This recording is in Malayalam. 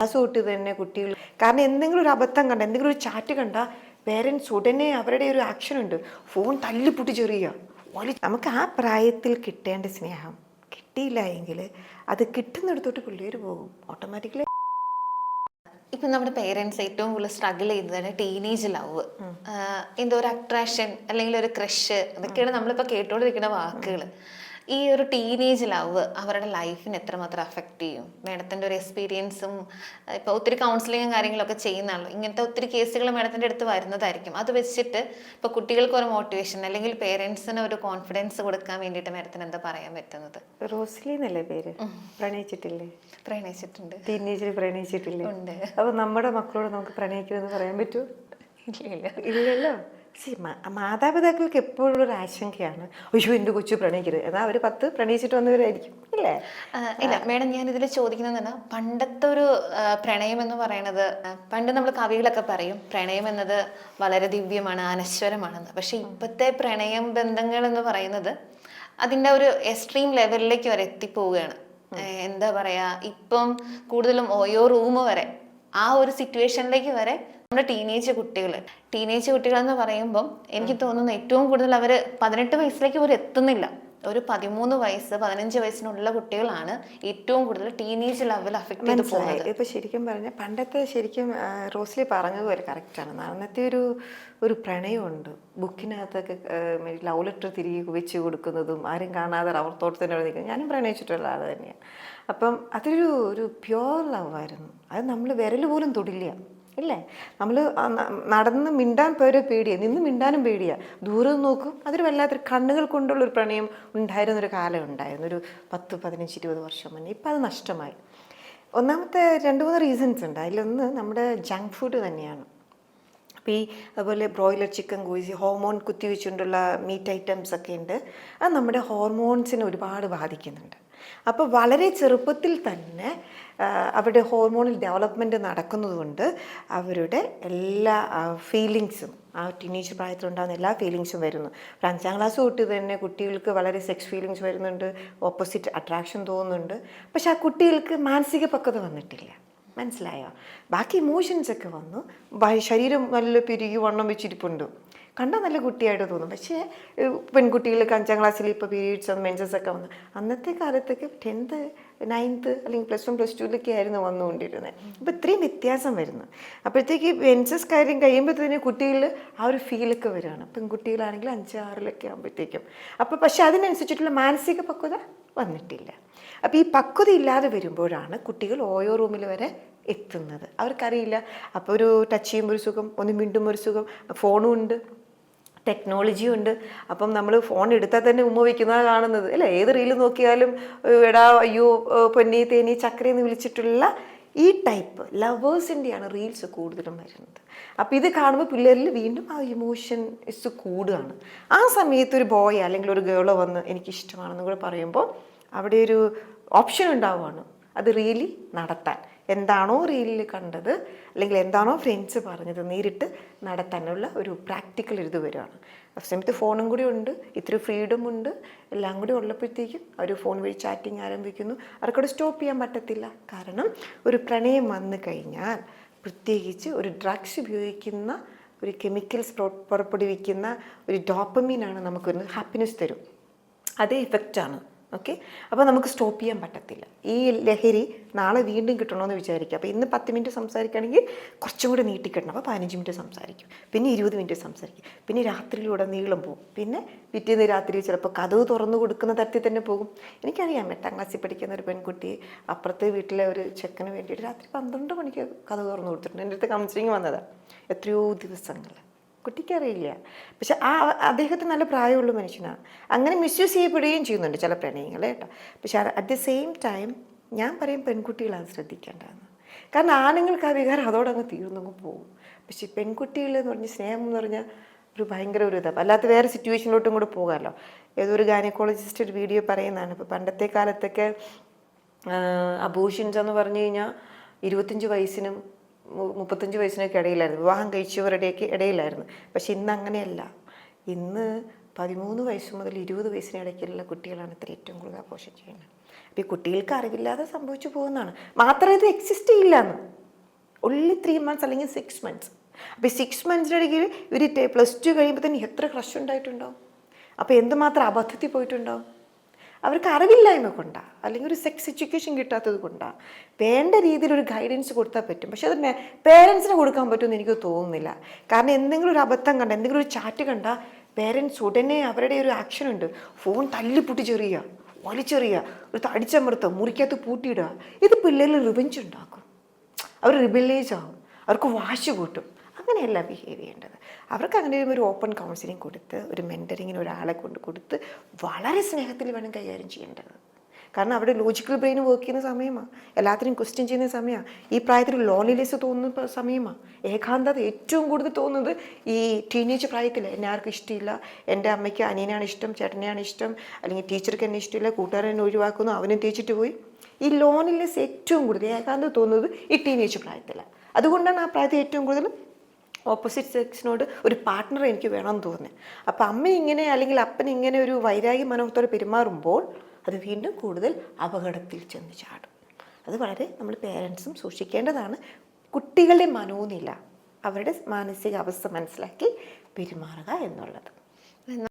ക്ലാസ് തൊട്ട് തന്നെ കുട്ടികൾ കാരണം എന്തെങ്കിലും ഒരു അബദ്ധം കണ്ട എന്തെങ്കിലും ഒരു ചാറ്റ് കണ്ട പേരൻസ് ഉടനെ അവരുടെ ഒരു ആക്ഷൻ ഉണ്ട്. ഫോൺ തല്ലി പൊട്ടിച്ചെറിയുക വലി നമുക്ക് ആ പ്രായത്തിൽ കിട്ടേണ്ട സ്നേഹം കിട്ടിയില്ല എങ്കിൽ അത് കിട്ടുന്നിടത്തോട്ട് പിള്ളേർ പോകും. ഓട്ടോമാറ്റിക്കലി ഇപ്പൊ നമ്മുടെ പേരൻസ് ഏറ്റവും കൂടുതൽ സ്ട്രഗിൾ ചെയ്യുന്നതാണ് ടീനേജ് ലവ് എന്തോ ഒരു അട്രാക്ഷൻ അല്ലെങ്കിൽ ഒരു ക്രഷ് അതൊക്കെയാണ് നമ്മളിപ്പോ കേട്ടോണ്ടിരിക്കുന്ന വാക്കുകൾ ഈ ഒരു ടീനേജ് ലവ് അവരുടെ ലൈഫിനെ എത്രമാത്രം അഫക്റ്റ് ചെയ്യും? മേഡത്തിന്റെ ഒരു എക്സ്പീരിയൻസും ഇപ്പോൾ ഒത്തിരി കൗൺസിലിങ്ങും കാര്യങ്ങളൊക്കെ ചെയ്യുന്നതാണല്ലോ. ഇങ്ങനത്തെ ഒത്തിരി കേസുകൾ മേഡത്തിന്റെ അടുത്ത് വരുന്നതായിരിക്കും. അത് വെച്ചിട്ട് ഇപ്പോൾ കുട്ടികൾക്ക് ഒരു മോട്ടിവേഷൻ അല്ലെങ്കിൽ പേരൻസിന് ഒരു കോൺഫിഡൻസ് കൊടുക്കാൻ വേണ്ടിയിട്ട് മേഡത്തിന് എന്താ പറയാൻ പറ്റുന്നത്? റോസ്ലി എന്നല്ലേ പേര് പ്രണയിച്ചിട്ടില്ലേ? പ്രണയിച്ചിട്ടുണ്ട്. ടീനേജിൽ പ്രണയിച്ചിട്ടില്ലേ? ഉണ്ട്. അപ്പോൾ നമ്മുടെ മക്കളോട് നമുക്ക് പ്രണയിക്കുമെന്ന് പറയാൻ പറ്റുമോ ഇല്ല. ഇല്ലല്ലോ? സി മാതാപിതാക്കൾക്ക് എപ്പോഴും ഒരു ആശങ്കയാണ്. അയ്യോ എന്റെ കൊച്ചു പ്രണയിക്കരുത്. എന്നാൽ അവർ പത്ത് പ്രണയിച്ചിട്ട് വന്നവരായിരിക്കും. ഇല്ലേ? ആ, ഇല്ല മേഡം ഞാൻ ഇതിൽ ചോദിക്കുന്നത് പണ്ടത്തെ ഒരു പ്രണയം എന്ന് പറയുന്നത് പണ്ട് നമ്മൾ കവികളൊക്കെ പറയും പ്രണയം എന്നത് വളരെ ദിവ്യമാണ് അനശ്വരമാണെന്ന്. പക്ഷെ ഇപ്പോഴത്തെ പ്രണയം ബന്ധങ്ങൾ എന്ന് പറയുന്നത് അതിന്റെ ഒരു എക്സ്ട്രീം ലെവലിലേക്ക് വരെ എത്തിപ്പോവുകയാണ്. എന്താ പറയാ ഇപ്പം കൂടുതലും ഓയോ റൂം വരെ ആ ഒരു സിറ്റുവേഷനിലേക്ക് വരെ നമ്മുടെ ടീനേജ് കുട്ടികൾ ടീനേജ് കുട്ടികൾ എന്ന് പറയുമ്പം എനിക്ക് തോന്നുന്നു ഏറ്റവും കൂടുതൽ അവർ പതിനെട്ട് വയസ്സിലേക്ക് ഇവർ എത്തുന്നില്ല. ഒരു പതിമൂന്ന് വയസ്സ് പതിനഞ്ച് വയസ്സിനുള്ള കുട്ടികളാണ് ഏറ്റവും കൂടുതൽ ടീനേജ് ലെവൽ അഫക്ട് ചെയ്ത് പോകുന്നത്. ഇപ്പൊ ശരിക്കും പറഞ്ഞ പണ്ടത്തെ ശരിക്കും റോസ്ലി റോസ്ലി പറഞ്ഞതുപോലെ കറക്റ്റാണ് അന്നത്തെ ഒരു ഒരു പ്രണയമുണ്ട്. ബുക്കിനകത്തൊക്കെ ലവ് ലെറ്റർ തിരികെ വെച്ച് കൊടുക്കുന്നതും ആരും കാണാതെ റവർ തോട്ടത്തിന്റെ അവിടെ നിൽക്കുന്നത് ഞാനും പ്രണയിച്ചിട്ടുള്ള ആൾ തന്നെയാണ് അപ്പം അതൊരു ഒരു പ്യുവർ ലവ് ആയിരുന്നു. അത് നമ്മൾ വിരൽ പോലും തൊടില്ല. ഇല്ലേ നമ്മൾ നടന്ന് മിണ്ടാൻ പോയൊരു പേടിയാണ് നിന്ന് മിണ്ടാനും പേടിയാണ് ദൂരെ നോക്കും. അതൊരു വല്ലാത്തൊരു കണ്ണുകൾ കൊണ്ടുള്ള ഒരു പ്രണയം ഉണ്ടായിരുന്നൊരു കാലം ഉണ്ടായിരുന്നു. ഒരു പത്ത് പതിനഞ്ച് ഇരുപത് വർഷം മുന്നേ. ഇപ്പം അത് നഷ്ടമായി. ഒന്നാമത്തെ രണ്ട് മൂന്ന് റീസൺസ് ഉണ്ട്. അതിലൊന്ന് നമ്മുടെ ജങ്ക് ഫുഡ് തന്നെയാണ്. അപ്പോൾ ഈ അതുപോലെ ബ്രോയിലർ ചിക്കൻ കോഴി ഹോർമോൺ കുത്തിവെച്ചുകൊണ്ടുള്ള മീറ്റ് ഐറ്റംസ് ഒക്കെ ഉണ്ട്. അത് നമ്മുടെ ഹോർമോൺസിനെ ഒരുപാട് ബാധിക്കുന്നുണ്ട്. അപ്പോൾ വളരെ ചെറുപ്പത്തിൽ തന്നെ അവരുടെ ഹോർമോണിൽ ഡെവലപ്മെന്റ് നടക്കുന്നതുകൊണ്ട് അവരുടെ എല്ലാ ഫീലിങ്സും ആ ടീനേജ് പ്രായത്തിലുണ്ടാകുന്ന എല്ലാ ഫീലിങ്സും വരുന്നു. ഒരു അഞ്ചാം ക്ലാസ് തൊട്ട് തന്നെ കുട്ടികൾക്ക് വളരെ സെക്സ് ഫീലിങ്സ് വരുന്നുണ്ട് ഓപ്പോസിറ്റ് അട്രാക്ഷൻ തോന്നുന്നുണ്ട്. പക്ഷേ ആ കുട്ടികൾക്ക് മാനസിക പക്വത വന്നിട്ടില്ല. മനസ്സിലായോ? ബാക്കി ഇമോഷൻസ് ഒക്കെ വന്നു. ശരീരം നല്ല പെരുകി വണ്ണം വെച്ചിരിപ്പുണ്ട്. കണ്ടാൽ നല്ല കുട്ടിയായിട്ട് തോന്നും. പക്ഷേ പെൺകുട്ടികൾക്ക് അഞ്ചാം ക്ലാസ്സിൽ ഇപ്പോൾ പീരീഡ്സ് മെൻസസ് ഒക്കെ വന്നു. അന്നത്തെ കാലത്തൊക്കെ ടെൻത്ത് നയൻത്ത് അല്ലെങ്കിൽ പ്ലസ് വൺ പ്ലസ് ടുവിലൊക്കെ ആയിരുന്നു വന്നുകൊണ്ടിരുന്നത്. അപ്പോൾ ഇത്രയും വ്യത്യാസം വരുന്നു. അപ്പോഴത്തേക്ക് എൻസസ് കാര്യം കഴിയുമ്പോൾ തന്നെ കുട്ടികളിൽ ആ ഒരു ഫീലൊക്കെ വരികയാണ്. പെൺകുട്ടികളാണെങ്കിൽ അഞ്ച് ആറിലൊക്കെ ആകുമ്പോഴത്തേക്കും അപ്പോൾ പക്ഷേ അതിനനുസരിച്ചിട്ടുള്ള മാനസിക പക്വത വന്നിട്ടില്ല. അപ്പോൾ ഈ പക്വത ഇല്ലാതെ വരുമ്പോഴാണ് കുട്ടികൾ ഓയോ റൂമിൽ വരെ എത്തുന്നത്. അവർക്കറിയില്ല. അപ്പോൾ ഒരു ടച്ച് ചെയ്യുമ്പോൾ ഒരു സുഖം ഒന്ന് മിണ്ടുമ്പോൾ ഒരു സുഖം ഫോണും ഉണ്ട്. ടെക്നോളജിയും ഉണ്ട് അപ്പം നമ്മൾ ഫോൺ എടുത്താൽ തന്നെ ഉമ്മ വയ്ക്കുന്നതാണ് കാണുന്നത്. അല്ലേ? ഏത് റീൽ നോക്കിയാലും എടാ അയ്യോ പൊന്നി തേനി ചക്ര എന്ന് വിളിച്ചിട്ടുള്ള ഈ ടൈപ്പ് ലവേഴ്സിന്റെയാണ് റീൽസ് കൂടുതലും വരുന്നത്. അപ്പോൾ ഇത് കാണുമ്പോൾ പിള്ളേരിൽ വീണ്ടും ആ ഇമോഷൻ ഇസ് കൂടുകയാണ്. ആ സമയത്ത് ഒരു ബോയ് അല്ലെങ്കിൽ ഒരു ഗേളോ വന്ന് എനിക്ക് ഇഷ്ടമാണെന്ന് കൂടെ പറയുമ്പോൾ അവിടെ ഒരു ഓപ്ഷൻ ഉണ്ടാവുകയാണ്. അത് റിയലി നടത്താൻ. എന്താണോ റീലിൽ കണ്ടത് അല്ലെങ്കിൽ എന്താണോ ഫ്രണ്ട്സ് പറഞ്ഞത് നേരിട്ട് നടത്താനുള്ള ഒരു പ്രാക്ടിക്കൽ ഇത് വരുവാണ്. സമയത്ത് ഫോണും കൂടി ഉണ്ട് ഇത്തിരി ഫ്രീഡം ഉണ്ട്. എല്ലാം കൂടി ഉള്ളപ്പോഴത്തേക്കും അവർ ഫോൺ വഴി ചാറ്റിങ് ആരംഭിക്കുന്നു. അവർക്കവിടെ സ്റ്റോപ്പ് ചെയ്യാൻ പറ്റത്തില്ല. കാരണം ഒരു പ്രണയം വന്നു കഴിഞ്ഞാൽ പ്രത്യേകിച്ച് ഒരു ഡ്രഗ്സ് ഉപയോഗിക്കുന്ന ഒരു കെമിക്കൽസ് പുറപ്പെടുവിക്കുന്ന ഒരു ഡോപ്പമീനാണ് നമുക്കൊരു ഹാപ്പിനെസ് തരും. അതേ ഇഫക്റ്റാണ് ഓക്കെ അപ്പോൾ നമുക്ക് സ്റ്റോപ്പ് ചെയ്യാൻ പറ്റത്തില്ല. ഈ ലഹരി നാളെ വീണ്ടും കിട്ടണമെന്ന് വിചാരിക്കുക. അപ്പോൾ ഇന്ന് പത്ത് മിനിറ്റ് സംസാരിക്കുകയാണെങ്കിൽ കുറച്ചും കൂടെ നീട്ടിക്കിട്ടണം. അപ്പോൾ പതിനഞ്ച് മിനിറ്റ് സംസാരിക്കും. പിന്നെ ഇരുപത് മിനിറ്റ് സംസാരിക്കും. പിന്നെ രാത്രിയിലൂടെ നീളം പോകും. പിന്നെ പിറ്റേന്ന് രാത്രി ചിലപ്പോൾ കഥവ് തുറന്നു കൊടുക്കുന്ന തരത്തിൽ തന്നെ പോകും. എനിക്കറിയാം എട്ടാം ക്ലാസ്സിൽ പഠിക്കുന്ന ഒരു പെൺകുട്ടി അപ്പുറത്തെ വീട്ടിലെ ഒരു ചെക്കന് വേണ്ടിയിട്ട് രാത്രി പന്ത്രണ്ട് മണിക്ക് കഥ തുറന്നു കൊടുത്തിട്ടുണ്ട്. എന്റെ അടുത്ത് കൗൺസിലിംഗ് വന്നതാണ് എത്രയോ ദിവസങ്ങൾ കുട്ടിക്കറിയില്ല. പക്ഷെ ആ അദ്ദേഹത്തിന് നല്ല പ്രായമുള്ള മനുഷ്യനാണ് അങ്ങനെ മിസ്യൂസ് ചെയ്യപ്പെടുകയും ചെയ്യുന്നുണ്ട് ചില പ്രണയങ്ങൾ കേട്ടോ. പക്ഷെ അറ്റ് ദി സെയിം ടൈം ഞാൻ പറയും പെൺകുട്ടികളാണ് ശ്രദ്ധിക്കേണ്ടതെന്ന് കാരണം ആണുങ്ങൾക്ക് ആ വികാരം അതോടങ്ങ് തീർന്നങ്ങ് പോകും. പക്ഷെ പെൺകുട്ടികൾ എന്ന് പറഞ്ഞ സ്നേഹം എന്ന് പറഞ്ഞാൽ ഒരു ഭയങ്കര ഒരു ഇതാണ് അല്ലാത്ത വേറെ സിറ്റുവേഷനിലോട്ടും കൂടെ പോകാമല്ലോ. ഏതൊരു ഗൈനക്കോളജിസ്റ്റ് ഒരു വീഡിയോ പറയുന്നതാണ്. ഇപ്പോൾ പണ്ടത്തെ കാലത്തൊക്കെ അബൂഷൻസ് എന്ന് പറഞ്ഞു കഴിഞ്ഞാൽ ഇരുപത്തഞ്ച് വയസ്സിനും മുപ്പത്തഞ്ച് വയസ്സിനൊക്കെ ഇടയിലായിരുന്നു. വിവാഹം കഴിച്ചവരുടെയൊക്കെ ഇടയിലായിരുന്നു. പക്ഷെ ഇന്ന് അങ്ങനെയല്ല. ഇന്ന് പതിമൂന്ന് വയസ്സ് മുതൽ ഇരുപത് വയസ്സിനിടയ്ക്കുള്ള കുട്ടികളാണ് ഇത്ര ഏറ്റവും കൂടുതൽ ആഘോഷം ചെയ്യുന്നത്. അപ്പോൾ ഈ കുട്ടികൾക്ക് അറിവില്ലാതെ സംഭവിച്ചു പോകുന്നതാണ്. മാത്രമേ ഇത് എക്സിസ്റ്റ് ചെയ്യില്ല ഉള്ളി ത്രീ മന്ത്സ് അല്ലെങ്കിൽ സിക്സ് മന്ത്സ് അപ്പോൾ സിക്സ് മന്ത്സിന്റെ ഇടയ്ക്ക് ഇവർ പ്ലസ് ടു കഴിയുമ്പോൾ തന്നെ എത്ര ക്രഷ് ഉണ്ടായിട്ടുണ്ടാവും? അപ്പോൾ എന്തുമാത്രം അബദ്ധത്തിൽ പോയിട്ടുണ്ടാവും? അവർക്ക് അറിവില്ലായ്മ കൊണ്ടാണ് അല്ലെങ്കിൽ ഒരു സെക്സ് എഡ്യൂക്കേഷൻ കിട്ടാത്തത് കൊണ്ടാണ് വേണ്ട രീതിയിൽ ഒരു ഗൈഡൻസ് കൊടുത്താൽ പറ്റും. പക്ഷെ അത് പേരൻസിന് കൊടുക്കാൻ പറ്റുമെന്ന് എനിക്ക് തോന്നുന്നില്ല. കാരണം എന്തെങ്കിലും ഒരു അബദ്ധം കണ്ട എന്തെങ്കിലും ഒരു ചാറ്റ് കണ്ട പേരൻസ് ഉടനെ അവരുടെ ഒരു ആക്ഷൻ ഉണ്ട്. ഫോൺ തല്ലി പൊട്ടിച്ചെറിയുക വലിച്ചെറിയുക ഒരു അടിച്ചമർത്തുക മുറിക്കകത്ത് പൂട്ടിയിടുക. ഇത് പിള്ളേരിൽ റിവഞ്ച് ഉണ്ടാക്കും. അവർ റിബിലേജ് ആവും. അവർക്ക് വാശി കൂട്ടും. അങ്ങനെയല്ല ബിഹേവ് ചെയ്യേണ്ടത്. അവർക്ക് അങ്ങനെ ഒരു ഓപ്പൺ കൗൺസിലിംഗ് കൊടുത്ത് ഒരു മെന്ററിങ്ങിന് ഒരാളെ കൊണ്ട് കൊടുത്ത് വളരെ സ്നേഹത്തിൽ വേണം കൈകാര്യം ചെയ്യേണ്ടത്. കാരണം അവിടെ ലോജിക്കൽ ബ്രെയിൻ വർക്ക് ചെയ്യുന്ന സമയമാണ് എല്ലാത്തിനും ക്വസ്റ്റ്യൻ ചെയ്യുന്ന സമയമാണ് ഈ പ്രായത്തിൽ ലോൺലിനെസ് തോന്നുന്ന സമയമാണ് ഏകാന്തത ഏറ്റവും കൂടുതൽ തോന്നുന്നത് ഈ ടീനേജ് പ്രായത്തിൽ എന്നെ ആർക്കും ഇഷ്ടമില്ല എന്റെ അമ്മയ്ക്ക് അനിയനാണ് ഇഷ്ടം ചേട്ടനെയാണ് ഇഷ്ടം അല്ലെങ്കിൽ ടീച്ചർക്ക് എന്നെ ഇഷ്ടമില്ല കൂട്ടുകാരൻ എന്നെ ഒഴിവാക്കുന്നു അവനും തേച്ചിട്ട് പോയി. ഈ ലോണിലെസ് ഏറ്റവും കൂടുതൽ ഏകാന്തത തോന്നുന്നത് ഈ ടീനേജ് പ്രായത്തിലാണ് അതുകൊണ്ടാണ് ആ പ്രായത്തിൽ ഏറ്റവും കൂടുതൽ ഓപ്പോസിറ്റ് സെക്സിനോട് ഒരു പാർട്ട്ണർ എനിക്ക് വേണമെന്ന് തോന്നി അപ്പം അമ്മ ഇങ്ങനെ അല്ലെങ്കിൽ അപ്പൻ ഇങ്ങനെ ഒരു വൈരാഗ്യ മനോഹത്തോടെ പെരുമാറുമ്പോൾ അത് വീണ്ടും കൂടുതൽ അപകടത്തിൽ ചെന്ന് ചാടും. അത് വളരെ നമ്മൾ പേരൻസും സൂക്ഷിക്കേണ്ടതാണ്. കുട്ടികളുടെ മനോനില അവരുടെ മാനസികാവസ്ഥ മനസ്സിലാക്കി പെരുമാറുക എന്നുള്ളത്.